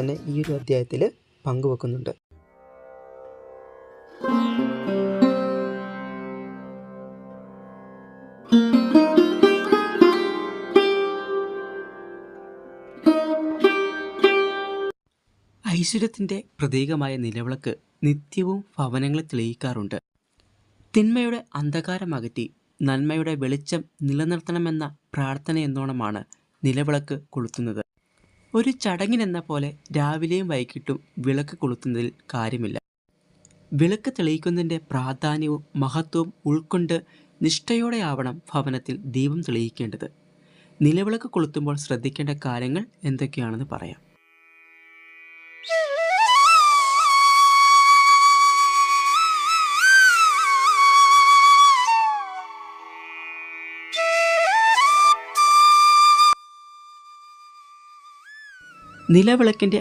തന്നെ ഈ ഒരു അധ്യായത്തിൽ പങ്കുവെക്കുന്നുണ്ട്. ഐശ്വര്യത്തിന്റെ പ്രതീകമായ നിലവിളക്ക് നിത്യവും ഭവനങ്ങളെ തെളിയിക്കാറുണ്ട്. തിന്മയുടെ അന്ധകാരം അകറ്റി നന്മയുടെ വെളിച്ചം നിലനിർത്തണമെന്ന പ്രാർത്ഥനയെന്നോണമാണ് നിലവിളക്ക് കൊളുത്തുന്നത്. ഒരു ചടങ്ങിനെന്ന പോലെ രാവിലെയും വൈകിട്ടും വിളക്ക് കൊളുത്തുന്നതിൽ കാര്യമില്ല. വിളക്ക് തെളിയിക്കുന്നതിന്റെ പ്രാധാന്യവും മഹത്വവും ഉൾക്കൊണ്ട് നിഷ്ഠയോടെയാവണം ഭവനത്തിൽ ദീപം തെളിയിക്കേണ്ടത്. നിലവിളക്ക് കൊളുത്തുമ്പോൾ ശ്രദ്ധിക്കേണ്ട കാര്യങ്ങൾ എന്തൊക്കെയാണെന്ന് പറയാം. നിലവിളക്കിന്റെ